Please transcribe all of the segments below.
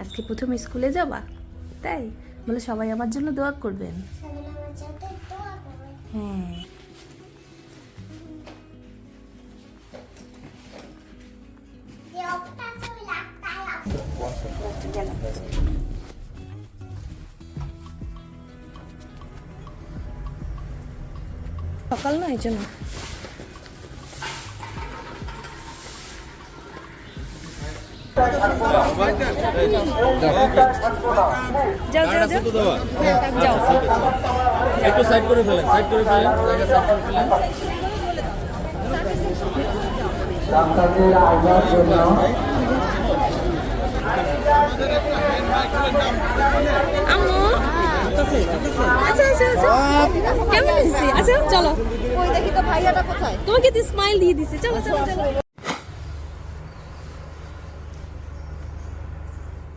আজকে প্রথম স্কুলে যাবা? তাই? বলে সবাই আমার জন্য দোয়া করবেন। হ্যাঁ। সকাল না এই জন্য। যাও যাও যাও। যাও। একটু সাইড করে ফেলেন সাইড করে ফেলেন সাইড করে ফেলেন। ডাক্তারদের আওয়ার জন্য আম্মু। আচ্ছা আচ্ছা আচ্ছা। কেমন দিছি আচ্ছা চলো। ওই দেখি তো ভাইয়াটা কোথায় তোমাকে তো স্মাইল দিয়ে দিছে। চলো চলো চলো।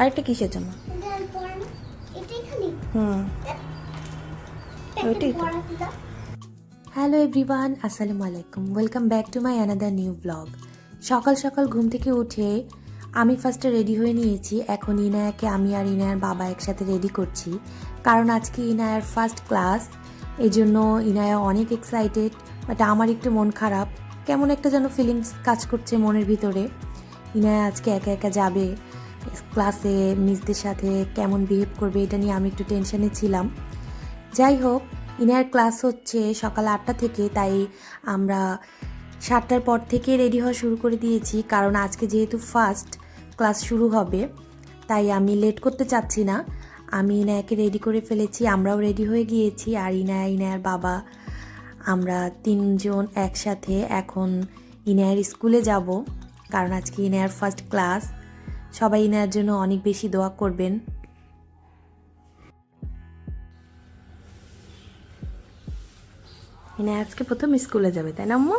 আরেকটা কিসের জন্য হুম। ওইটাই তো। হ্যালো এভরিওয়ান আসসালামু আলাইকুম। Welcome back to my another new blog সকাল সকাল ঘুম থেকে উঠে আমি ফার্স্টে রেডি হয়ে নিয়েছি। এখন ইনায়াকে আমি আর ইনায়ার বাবা একসাথে রেডি করছি। কারণ আজকে ইনায়ার ফার্স্ট ক্লাস এই জন্য ইনায়া অনেক এক্সাইটেড বাট আমার একটু মন খারাপ। কেমন একটা যেন ফিলিংস কাজ করছে মনের ভিতরে। ইনায়া আজকে একা একা যাবে। ক্লাসে মিসদের সাথে কেমন বিহেভ করবে এটা নিয়ে আমি একটু টেনশনে ছিলাম। যাই হোক, ইনার ক্লাস হচ্ছে সকাল আটটা থেকে, তাই আমরা সাতটার পর থেকে রেডি হওয়া শুরু করে দিয়েছি, কারণ আজকে যেহেতু ফার্স্ট ক্লাস শুরু হবে, তাই আমি লেট করতে চাচ্ছি না। আমি ইনায়াকে রেডি করে ফেলেছি, আমরাও রেডি হয়ে গিয়েছি, আর ইনায়া ইনায়ার বাবা, আমরা তিনজন একসাথে এখন ইনায়ার স্কুলে যাব, কারণ আজকে ইনায়ার ফার্স্ট ক্লাস সবাই ইনায়ার জন্য অনেক বেশি দোয়া করবেন। ইনা আজকে প্রথম স্কুলে যাবে তাই না আম্মু?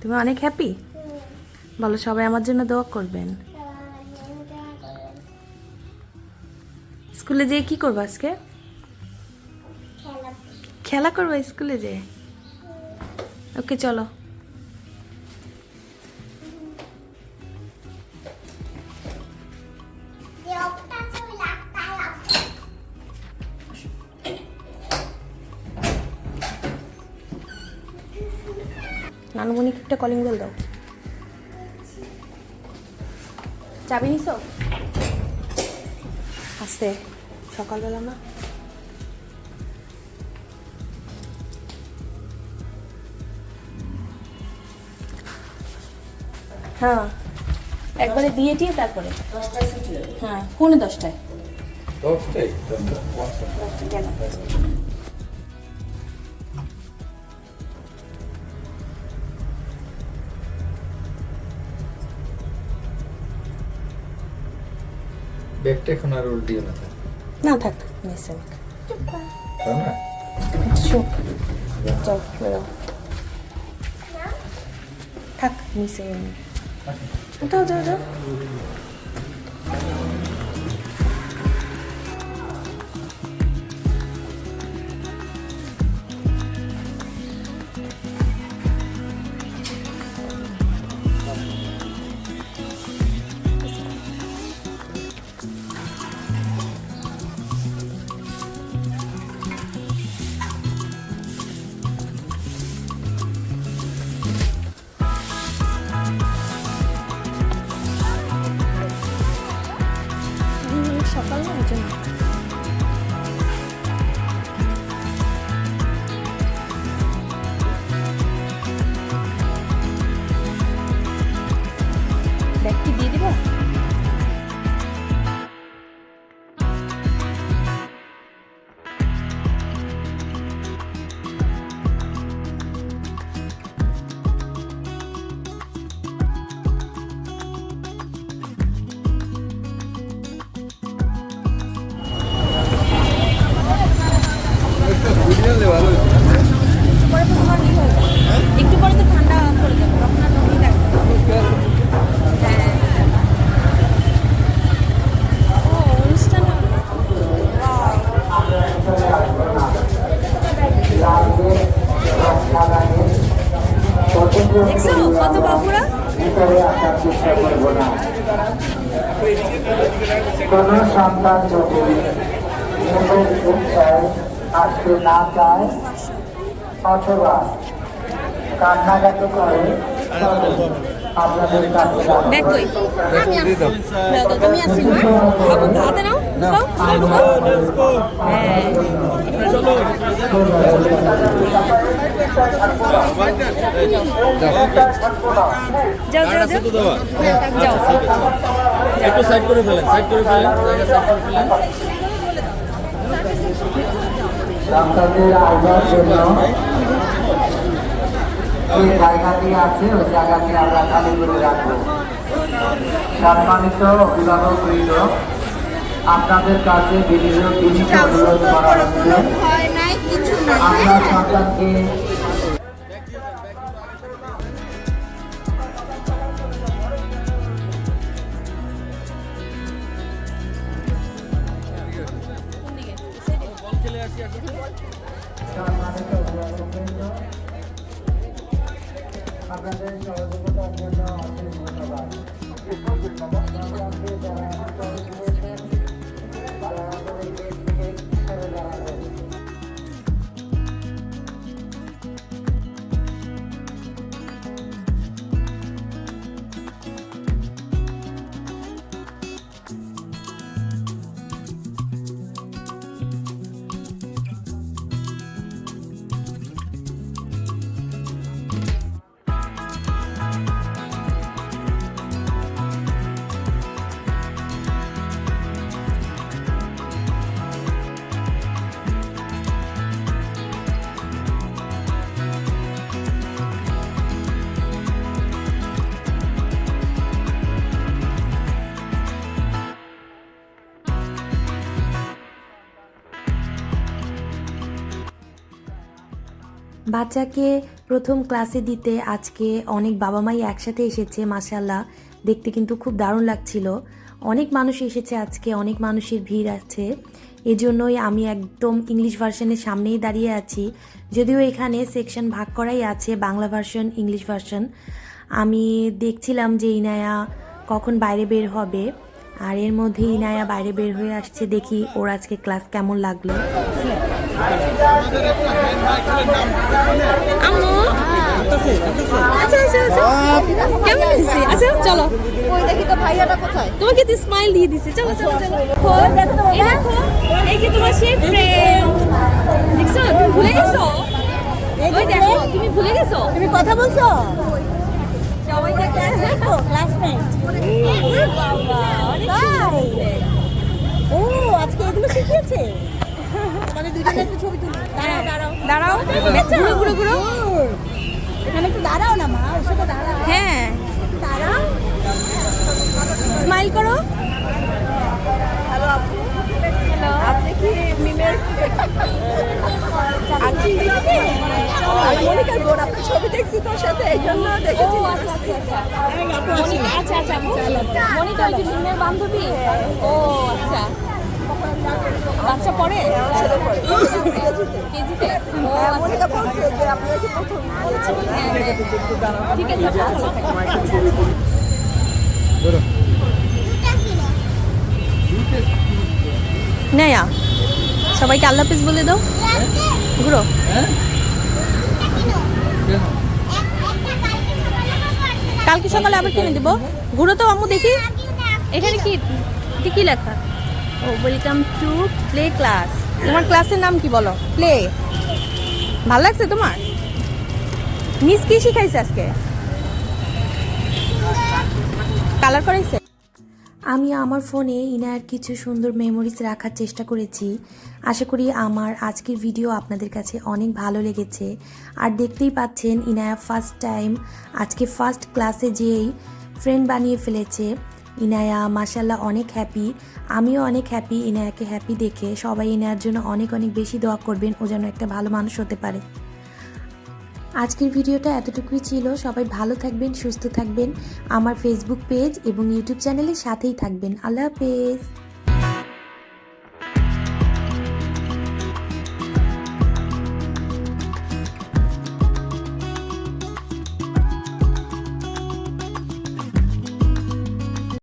তুমি অনেক হ্যাপি বলো সবাই আমার জন্য দোয়া করবেন। স্কুলে যেয়ে কি করব আজকে? খেলা করব স্কুলে যেয়ে? ওকে চলো। নানুমণিকে একটা কলিং বেল দাও। চাবি নিছো? আসতে সকালবেলা না। হ্যাঁ। একবারে দিয়ে দিয়ে তারপরে। হ্যাঁ পৌনে দশটায়। দশটাই ব্যাগটা এখন আর উল্টিও না থাক। না থাক নিচে তাই না? চুপ চল বেরো। থাক নিচে যাও যাও যাও। সন্তান যদি নিজের ইচ্ছায় আসতে না চায় অথবা কান্নাকাটি করে আপনাদের কাছে ব্যাগ যাও যাও যাও। একটু সাইড করে ফেলেন সাইড করে ফেলেন সাইড করে ফেলেন আপনাদের আইবার জন্য যে জায়গাটি আছে ওই জায়গাটি আমরা খালি করে রাখব সম্মানিত অভিভাবক বৃন্দ আপনাদের কাছে বিভিন্ন জিনিস অনুরোধ করা হচ্ছে। ভয় নাই কিছু নাই। আপনার সন্তানকে আপনাদের সহযোগিতার জন্য অসংখ্য ধন্যবাদ বাচ্চাকে প্রথম ক্লাসে দিতে আজকে অনেক বাবা মাই একসাথে এসেছে মাসাল্লাহ দেখতে কিন্তু খুব দারুণ লাগছিল। অনেক মানুষ এসেছে আজকে, অনেক মানুষের ভিড় আছে। এজন্যই আমি একদম ইংলিশ ভার্সনের সামনেই দাঁড়িয়ে আছি। যদিও এখানে সেকশন ভাগ করাই আছে, বাংলা ভার্সন, ইংলিশ ভার্সন। আমি দেখছিলাম যে ইনায়া কখন বাইরে বের হবে। আর এর মধ্যে ইনায়া বাইরে বের হয়ে আসছে, দেখি ওর আজকে ক্লাস কেমন লাগল। আম্মু? আচ্ছা আচ্ছা আচ্ছা। কেমন আচ্ছা চলো। ওই দেখি তো ভাইয়াটা কোথায়? তোমাকে তো স্মাইল দিয়ে দিছে। চলো চলো চলো। এই দেখো এই যে তোমার সেই ফ্রেন্ড দেখছ? তুমি ভুলে গেছো? ওই দেখো। তুমি ভুলে গেছো? তুমি কথা বলছো? সবাই দেখে। ক্লাসমেট তাই ও আজকে এগুলো শিখিয়েছে মানে দুজনে একটু ছবি তুলি দাঁড়াও দাঁড়াও। দাঁড়াও। ঘুরো ঘুরো ঘুরো। এখানে একটু দাঁড়াও না মা ওর সাথে দাঁড়াও। হ্যাঁ। দাঁড়াও। স্মাইল করো। হ্যালো আপু। হ্যালো। আপনি কি মিমের আন্টি দেখি মনিকার বোন আপনার ছবি দেখছি তোর সাথে এই জন্য দেখেছি। আচ্ছা আচ্ছা আচ্ছা। মনিকা আচ্ছা আচ্ছা আপু মনিকা ওই যে মিমের বান্ধবী? ও আচ্ছা। বাচ্চা পড়ে? কেজিতে? ও মনিকা বলছে যে আপনি কি প্রথম? ঠিক আছে নেয়া সবাইকে আল্লাহ হাফিজ বলে দাও। ঘুরো। কালকে সকালে আবার কিনে দেবো। ঘুরো তো আম্মু দেখি। এখানে কি কি লেখা? ও ওয়েলকাম টু প্লে ক্লাস তোমার ক্লাসের নাম কি বলো? প্লে ভালো লাগছে তোমার? মিস কি শিখাইছে আজকে? কালার করাইছে? আমি আমার ফোনে ইনার কিছু সুন্দর মেমোরিজ রাখার চেষ্টা করেছি। আশা করি আমার আজকের ভিডিও আপনাদের কাছে অনেক ভালো লেগেছে। আর দেখতেই পাচ্ছেন, ইনায়া ফার্স্ট টাইম আজকে ফার্স্ট ক্লাসে যেই ফ্রেন্ড বানিয়ে ফেলেছে। ইনায়া মাসাল্লাহ অনেক হ্যাপি আমিও অনেক হ্যাপি ইনায়াকে হ্যাপি দেখে। সবাই ইনায়ার জন্য অনেক অনেক বেশি দোয়া করবেন, ও যেন একটা ভালো মানুষ হতে পারে। আজকের ভিডিওটা এতটুকুই ছিল। সবাই ভালো থাকবেন, সুস্থ থাকবেন। আমার ফেসবুক পেজ এবং ইউটিউব চ্যানেলের সাথেই থাকবেন। আল্লাহ হাফেজ।